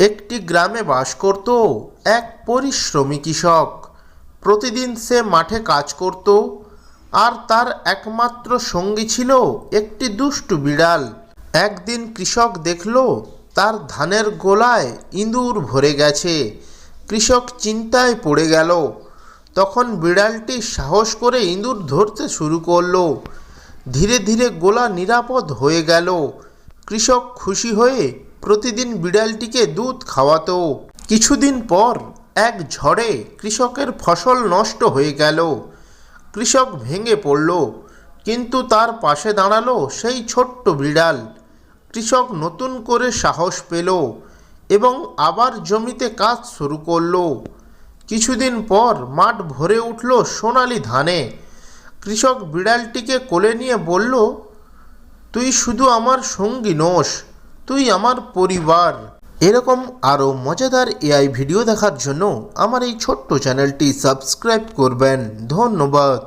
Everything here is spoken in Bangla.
একটি গ্রামে বাস করত এক পরিশ্রমী কৃষক। প্রতিদিন সে মাঠে কাজ করত, আর তার একমাত্র সঙ্গী ছিল একটি দুষ্টু বিড়াল। একদিন কৃষক দেখল, তার ধানের গোলায় ইঁদুর ভরে গেছে। কৃষক চিন্তায় পড়ে গেল। তখন বিড়ালটি সাহস করে ইঁদুর ধরতে শুরু করল। ধীরে ধীরে গোলা নিরাপদ হয়ে গেল। কৃষক খুশি হয়ে প্রতিদিন বিড়ালটিকে দুধ খাওয়াতো। কিছুদিন পর এক ঝড়ে কৃষকের ফসল নষ্ট হয়ে গেল। কৃষক ভেঙে পড়ল, কিন্তু তার পাশে দাঁড়াল সেই ছোট্ট বিড়াল। কৃষক নতুন করে সাহস পেল এবং আবার জমিতে কাজ শুরু করল। কিছুদিন পর মাঠ ভরে উঠল সোনালি ধানে। কৃষক বিড়ালটিকে কোলে নিয়ে বলল, তুই শুধু আমার সঙ্গী নোস তুই আমার পরিবার। এরকম আরও মজাদার এআই ভিডিও দেখার জন্য আমার এই ছোট্ট চ্যানেলটি সাবস্ক্রাইব করবেন। ধন্যবাদ।